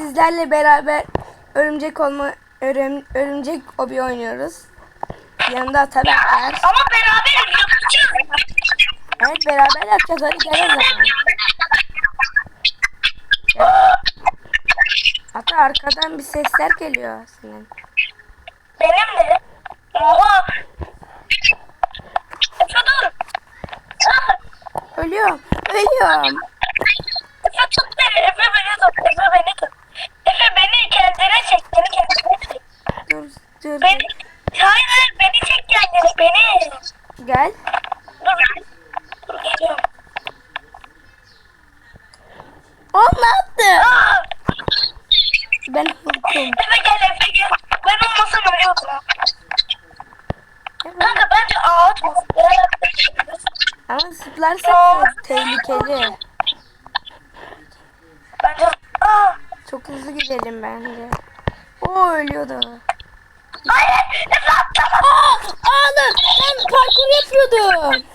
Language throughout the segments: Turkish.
sizlerle beraber örümcek olma örüm, örümcek obi oynuyoruz. Yanında Atabek var. Ama beraber yapacağız. Evet beraber yapacağız hadi gel o zaman. Ata arkadan bir sesler geliyor senin. Benim de. Oha. Efe dur. Ölüyorum. Ölüyorum. Efe tut beni. Efe beni tut. Efe beni tut. Efe beni kendine çek. Beni kendine çek. Dur dur. Beni. Hayır hayır beni çek kendine. Beni. Gel. O ne yaptı? Ben korktum. Efe gel Efe gel. Ben olmasam ölüyordum. Kanka bence ağ atmasın. Ama zıplarsak tehlikeli. Bence aa. Çok hızlı gidelim bence. O ölüyordu. Hayır Efe atlama. Aa, ben parkur yapıyordum.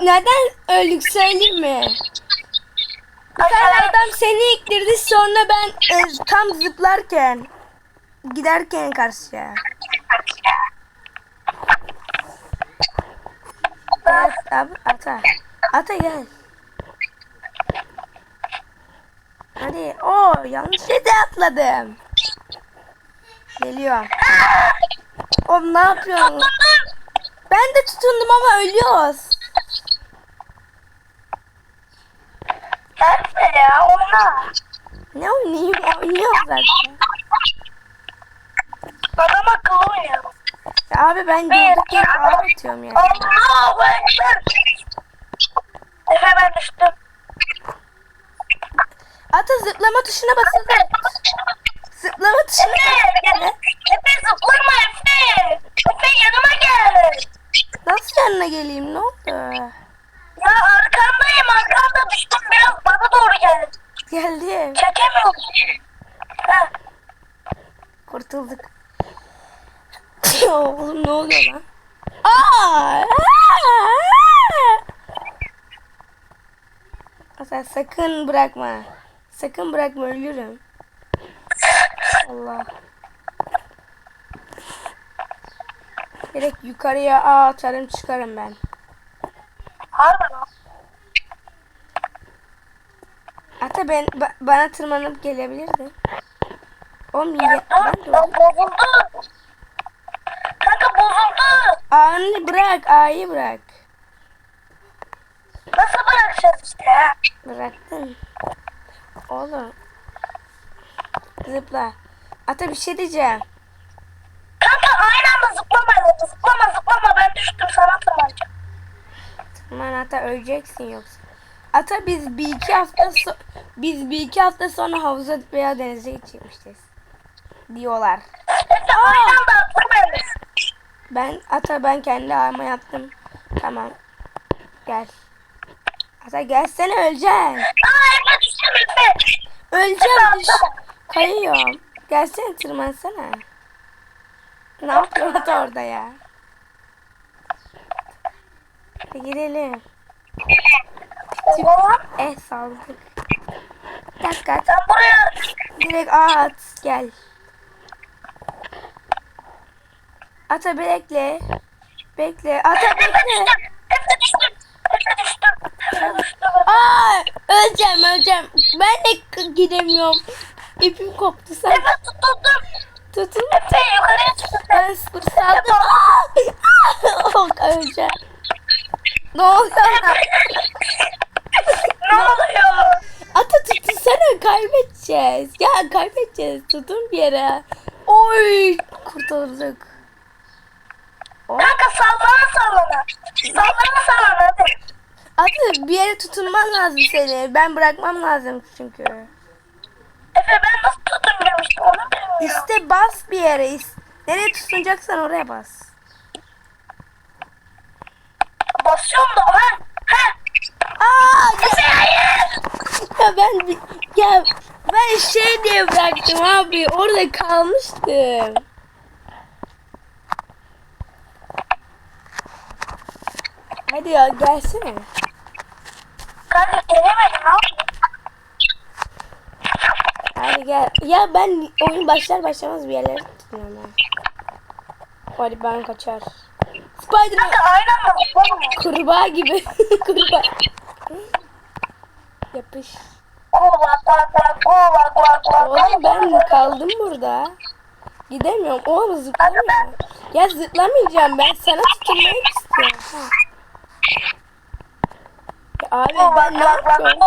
Neden öldük söyleyeyim mi? Bir tane adam seni iktirdi sonra ben e, tam zıplarken giderken karşıya. Evet abi ata. Ata gel. Hadi. o yanlış yere atladım. Geliyorum. Oğlum ne yapıyorsun? Ben de tutundum ama ölüyoruz. Efe ya ona. Ne oynayayım? Oynuyorum zaten. Adam akıllı oynayalım. Ya abi ben durduk yere ağır atıyorum ya. Allahu Ekber. Efe ben düştüm. Ata zıplama tuşuna basılı. Zıplama tuşuna Efe. Ne? Efe zıplama Efe. Efe yanıma gel. Nasıl yanına geleyim ne oldu? Ya arkandayım arkanda düştüm biraz bana doğru gel. Geldim. Çekemiyorum. Heh. Kurtulduk. Oğlum ne oluyor lan? Aa! Ata sakın bırakma. Sakın bırakma ölürüm. Allah. Direkt yukarıya ağ atarım çıkarım ben. Harbi lan. Ata ben ba- bana tırmanıp gelebilirdi. Oğlum ya, ben de bozuldu. Kanka bozuldu. Ağını bırak, A'yı bırak. Nasıl bırakacağız işte? Bıraktın. Oğlum. Zıpla. Ata bir şey diyeceğim. Kanka aynı anda zıplamayalım. Zıplama zıplama ben düştüm sana tırmanacağım. Aman ata öleceksin yoksa. Ata biz bir iki hafta so- biz bir iki hafta sonra havuza veya denize gidecekmişiz. Diyorlar. Aynı anda atlamayalım. Ben ata ben kendi ağıma yaptım. Tamam. Gel. Ata gelsene öleceksin. Aa Efe düştüm. Öleceğim düş. Kayıyorum. Gelsene tırmansana. Ne yapıyorsun orada ya? Gidelim. Oha. Eh saldık. Bir dakika. Sen buraya Direkt at. Gel. Ata bekle. Bekle. Ata bekle. Aa, öleceğim öleceğim. Ben de gidemiyorum. İpim koptu sen. Efe tutundum. Tutun. Efe yukarıya çıktım. Ben sıfır saldım. Öleceğim. Ne oluyor ne oluyor? Ata tutunsana kaybedeceğiz. Ya kaybedeceğiz. Tutun bir yere. Oy kurtulduk. Oh. Kanka sallana sallana. Sallana sallana hadi. Ata bir yere tutunman lazım seni. Ben bırakmam lazım çünkü. Efe ben nasıl tutunacağım işte onu bilmiyorum. İşte bas bir yere. Nereye tutunacaksan oraya bas. Basıyorum da ha. Ha. Aa, ya, hayır. ya ben ya ben şey diye bıraktım abi. Orada kalmıştım. Hadi ya gelsene. Kanka gelemedim yapayım? Hadi gel. Ya ben oyun başlar başlamaz bir yerlere tutuyorum ha. Hadi ben kaçar. Spiderman aynen? Zıplama. kurbağa gibi. kurbağa. Yapış. Oğlum ben kaldım burada. Gidemiyorum. Oğlum zıplamıyorum. Ya zıplamayacağım ben sana tutunmak istiyorum. Ha. Abi ben ne yapıyorum?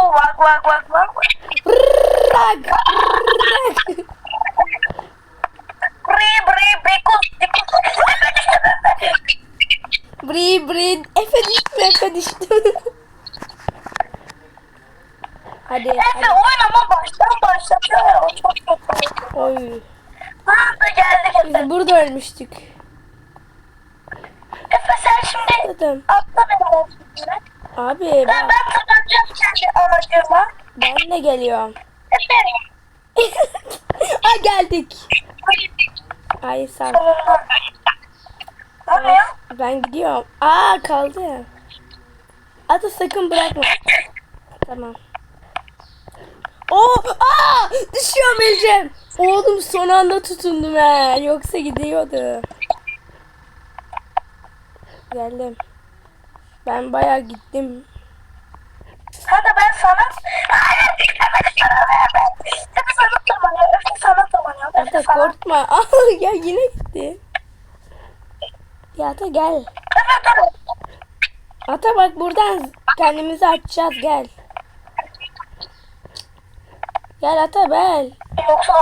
Bırak. Bırak. Bri bri. Efe düştü Efe düştü. hadi Efe hadi. oyun ama baştan başlatıyor ya o çok kötü. Oy. Ha da geldik Efe. Biz burada ölmüştük. Efe sen şimdi Dedim. atla benim üstüne. Abi Ben, ben, ben tırmanacağım kendi amacıma. ben de geliyorum. Efe. ha geldik. Ay sağ ol. Ben gidiyorum. Aa kaldı. Ata sakın bırakma. Tamam. Oo, aa düşüyorum öleceğim. Oğlum son anda tutundum he. Yoksa gidiyordu. Geldim. Ben bayağı gittim. Kanka ben sana... Hayır gitmemedim sana. Efe sana tırmanıyor. Efe sana tırmanıyor. Ata sana. korkma. Aa, ya yine gitti. Ya Ata gel. Ata bak buradan kendimizi açacağız gel. Gel Ata gel. Yoksa.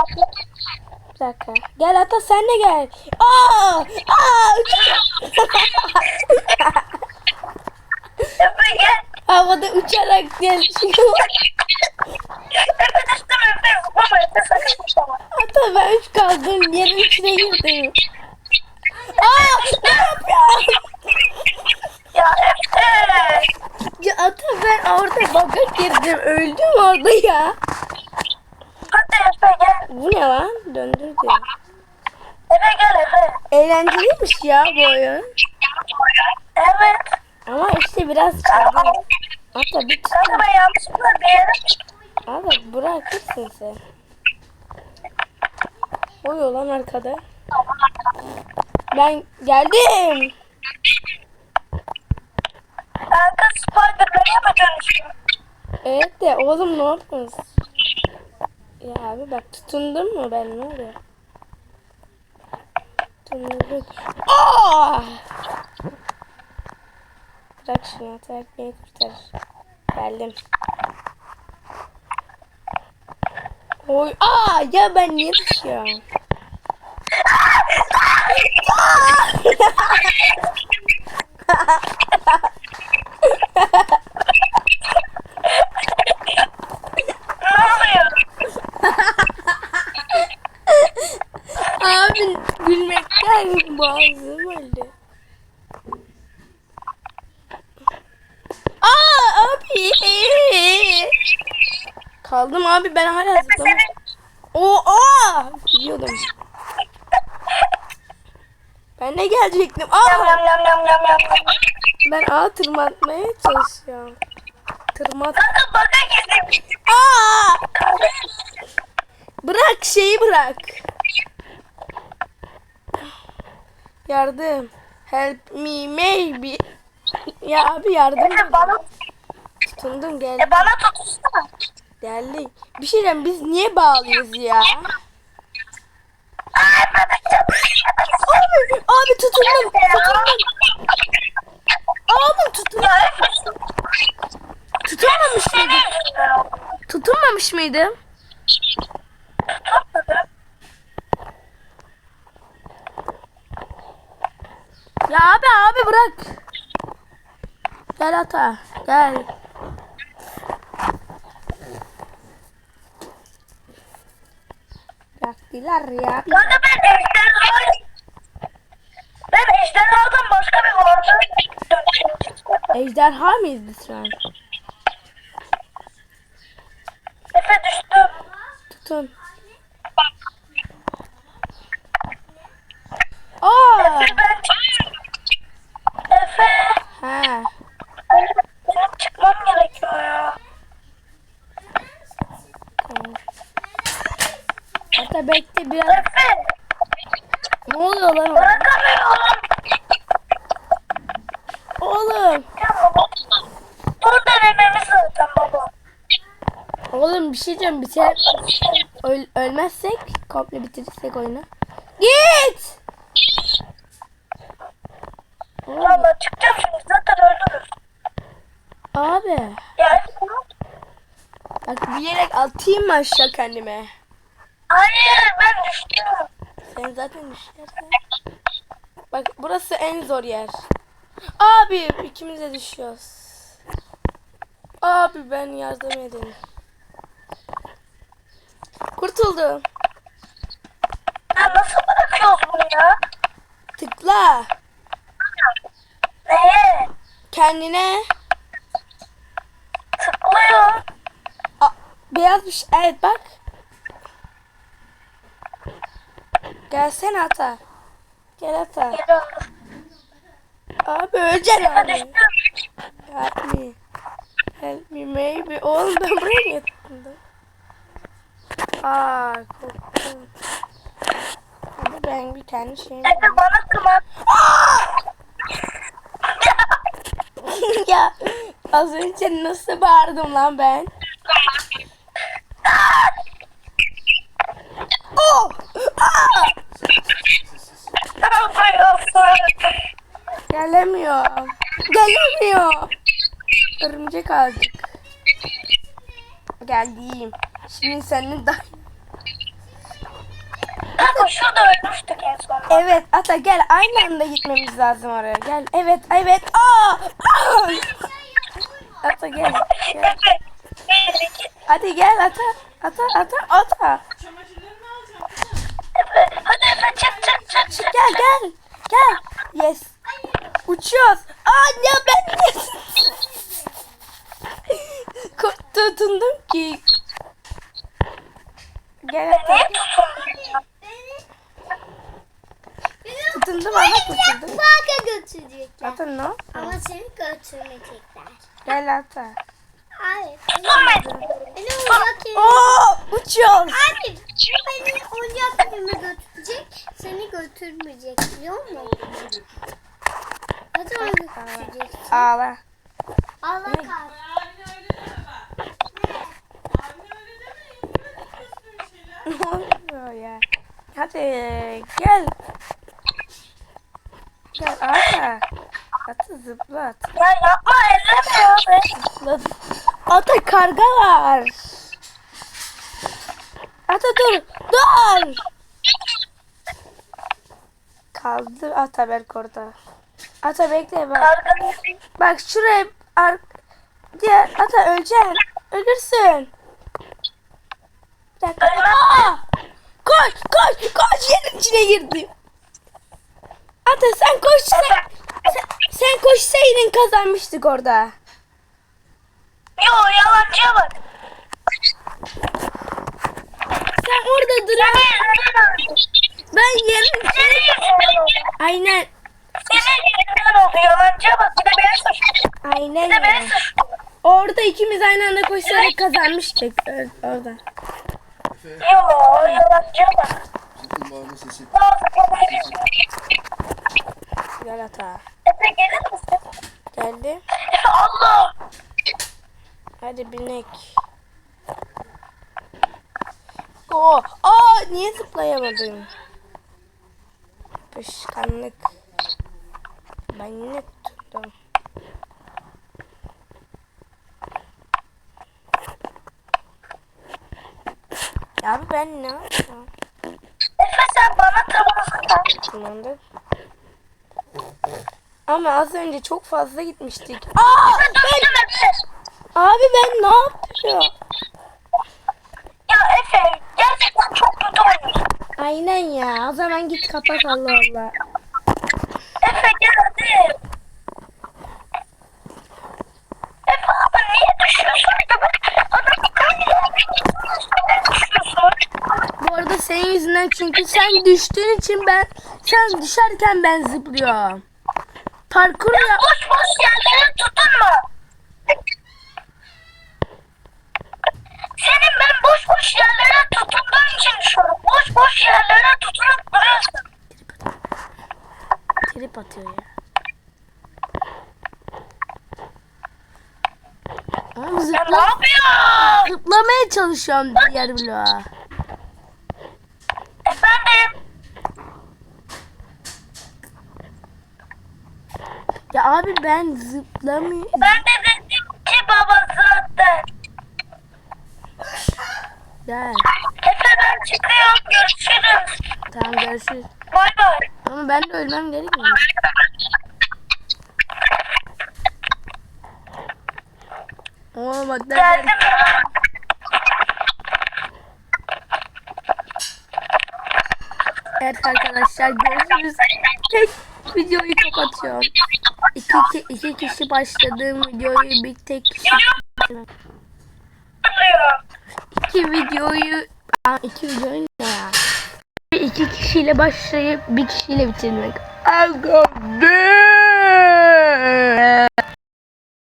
Bir dakika. Gel Ata sen de gel. Aa! Aa! Havada uçarak gel. Ata ben üç kaldım. Yerin içine girdim. Aa! Ya Efe. Ya Ata ben orada baga girdim. Öldüm orada ya. Hadi Efe gel. Bu ne lan? Döndürdü. Efe gel Efe. Eğlenceliymiş ya bu oyun. Evet. Ama işte biraz Kanka, çılgın. Ata bir kanka ben yanlışlıkla bir yere Abi bırakırsın sen. Oy olan arkada. Ben geldim. Kanka Spiderman'e mi dönüştüm? Evet de oğlum ne yapıyorsun? Ya abi bak tutundun mu ben ne oluyor? Tutunduk. Aa! Bırak şunu atarak beni kurtar. Geldim. Oy, aa ya ben niye düşüyorum? Ne oluyor? Abi gülmekten boğazım öldü. Aa abi. Kaldım abi ben hala zıplamam. Oo aa gidiyordum. Ben de gelecektim. Aa yam yam yam yam yam. ben ağa tırmanmaya çalışıyorum. Tırmat. Kanka baka girdim. Aa bırak şeyi bırak. Yardım. Help me maybe. Ya abi yardım. Efe bana, Tutundum geldi. e bana tutursana. Geldi. Bir şey diyeceğim biz niye bağlıyız ya? Ay ben Abi, abi tutundum. Tutundum. Abi tutun. Ya Efe. Tutunmamış oldu. Tutunmamış? Tutmadı. Ya abi abi bırak. Gel ata. Gel. Yaktılar ya. Ejderha... Ejderha mıyız biz şu an? Efe düştüm. Tutun. Aa! Efe ben... Efe. Ha. Benim, benim çıkmam gerekiyor ya. Tamam. Hatta bekle biraz. Efe. Ne oluyor lan orada? Bırakamıyorum. Oğlum. Ya baba. Son denememiz zaten baba. Oğlum bir şey diyeceğim. Biter. Öl, ölmezsek komple bitirirsek oyunu. Git. Valla çıkacağım şimdi zaten öldürürüz. abi. Gel. Bak bilerek atayım mı aşağı kendime? Hayır ben düştüm. Sen zaten düşersen. Bak burası en zor yer. Abi ikimiz de düşüyoruz. Abi ben yardım edin. Kurtuldum. Ya nasıl bırakıyoruz bunu ya? Tıkla. Neye? Kendine. Tıklıyor. A, beyaz bir şey. Evet bak. Gelsene ata. Gel ata. Geliyorum. Abi öleceksin abi. Help me. Help me maybe. Oğlum ben buraya tıklandım? Aa korktum. Hadi ben bir tane şey Efe bana kıman. ya az önce nasıl bağırdım lan ben? Oh! Aa! Gelemiyor. Gelemiyor. Örümcek azıcık. Geldim. Şimdi senin da... Kanka şurada ölmüştük en son. Evet ata gel aynı anda gitmemiz lazım oraya. Gel. Evet evet. Aa! Aa! Ata gel. gel. Hadi gel ata. Ata ata ata. Hadi Efe çık çık çık çık. Gel gel. Gel. Yes. Uçuyoruz. Ya ben. Ko- Tutundum ki. Gel ya? Tutundum ama tutundum. Parka götürecekler. Ata ne? Ama seni götürmeyecekler. Gel ata. Hayır. Beni oyuncak yerine... Oo uçuyoruz. Hayır. Beni oyuncak yerine götürecek. Seni götürmeyecek. Biliyor musun? Hadi onu götüreceksin. Ağla. Allah kahretsin. Ne oluyor ya? Hadi gel. Gel ata. Ata zıplat. Ya yapma elleme ya be. Zıplat. Ata karga var. Ata dur. Dur. Kaldı ata belki orada. Ata bekle bak. Karga. Bak şuraya ar diğer ata öleceksin. Ölürsün. Bir dakika. Aa! Koş koş koş yerin içine girdim. Ata sen koş sen, sen, sen koşsaydın kazanmıştık orada. Yo yalancıya bak. Sen orada dur. Ben yerin içine... Aynen. Senin yüzünden oldu. Yalancıya bak. Bir de beni suçlu. Aynen Bir de beni ya. suçlu. Orada ikimiz aynı anda koşarak kazanmıştık. Or- Orada. Bak. Sakın bağırma sesi. Gel ata. Efe gelir misin? Geldi. Efe Allah. Hadi binek. Oo, aa niye zıplayamadım? Pışkanlık. Ben yine tuttum. Abi ben ne yapacağım? Efe sen bana tak. Tamamdır. Ama az önce çok fazla gitmiştik. Aa Efe. abi ben ne yapıyorum? Ya Efe gerçekten çok kötü oynuyorsun. Aynen ya. O zaman git kapat Allah Allah. Senin yüzünden çünkü sen düştüğün için ben sen düşerken ben zıplıyorum. Parkur ya. Boş boş yerlere tutunma. Senin ben boş boş yerlere tutunduğum için düşüyorum. Boş boş yerlere tutunup duruyorsun. Trip atıyor ya. Ama zıpla... Ya ne yapıyorsun? Zıplamaya çalışıyorum diğer bloğa. Ya abi ben zıplamıyorum. Ben de dedim ki baba zaten. Gel. Efe ben çıkıyorum. Görüşürüz. Tamam görüşürüz. Bay bay. Ama ben de ölmem gerekmiyor. Oo bak Geldim derler. ya. Evet arkadaşlar görüşürüz. Tek videoyu kapatıyorum. İki, iki, iki kişi başladığım videoyu bir tek kişi iki videoyu Aa, iki videoyu ne ya? İki kişiyle başlayıp bir kişiyle bitirmek. I'll go there.